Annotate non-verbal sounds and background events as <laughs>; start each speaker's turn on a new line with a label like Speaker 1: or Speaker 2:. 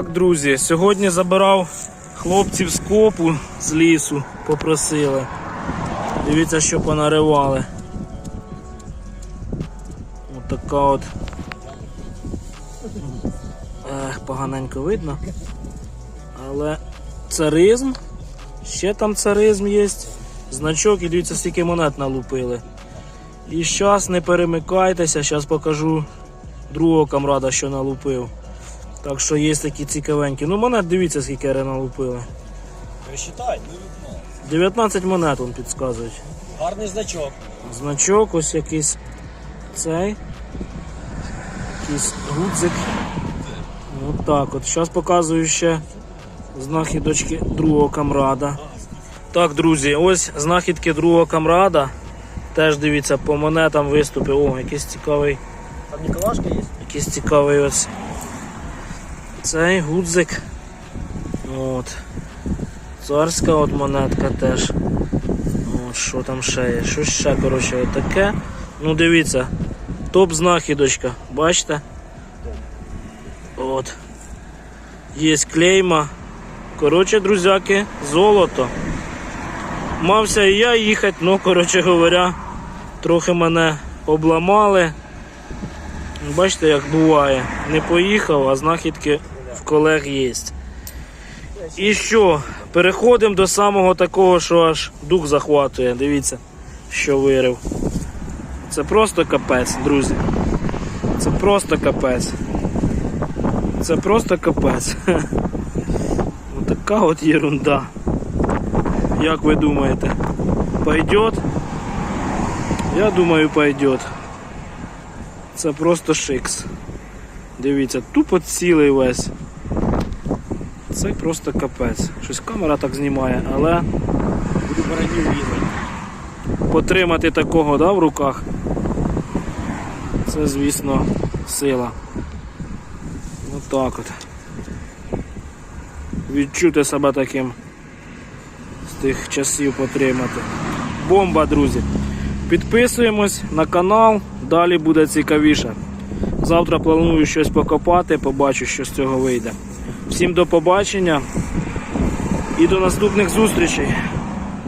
Speaker 1: Так, друзі, сьогодні забирав хлопців з копу з лісу, попросили. Дивіться, що понаривали. От така от. Ех, поганенько видно. Але царизм. Ще там царизм є. Значок і дивіться, скільки монет налупили. І зараз не перемикайтеся, зараз покажу другого камрада, що налупив. Так що є такі цікавенькі. Ну монет дивіться, скільки налупили.
Speaker 2: Пересчитай, 19.
Speaker 1: 19 монет вам підказують.
Speaker 2: Гарний значок.
Speaker 1: Значок, ось якийсь цей. Якийсь гудзик. От так от. Зараз показую ще знахідочки другого камрада. Так, друзі, ось знахідки другого камрада. Теж дивіться, по монетам виступив. О, якийсь цікавий.
Speaker 2: Там Ніколашка є?
Speaker 1: Якийсь цікавий ось цей гудзик. От. Царська от монетка теж. От, що там ще є? Що ще, коротше, таке. Ну дивіться, топ знахідочка, бачите? От. Є клейма. Коротше, друзяки, золото. Мався і я їхати, ну, коротше говоря, трохи мене обламали. Бачите, як буває. Не поїхав, а знахідки в колег є. І що? Переходимо до самого такого, що аж дух захватує. Дивіться, що вирив. Це просто капець, друзі. Це просто капець. Це просто капець. <laughs> Ось така от ерунда. Як ви думаєте? Пойдет? Я думаю, пойдет. Це просто шикс. Дивіться, тупо цілий весь. Це просто капець. Щось камера так знімає, але
Speaker 2: Буду баранів різати.
Speaker 1: потримати такого да, в руках. Це, звісно, сила. Отак от. Відчути себе таким з тих часів потримати. Бомба, друзі. Підписуємось на канал, далі буде цікавіше. Завтра планую щось покопати, побачу, що з цього вийде. Всім до побачення і до наступних зустрічей.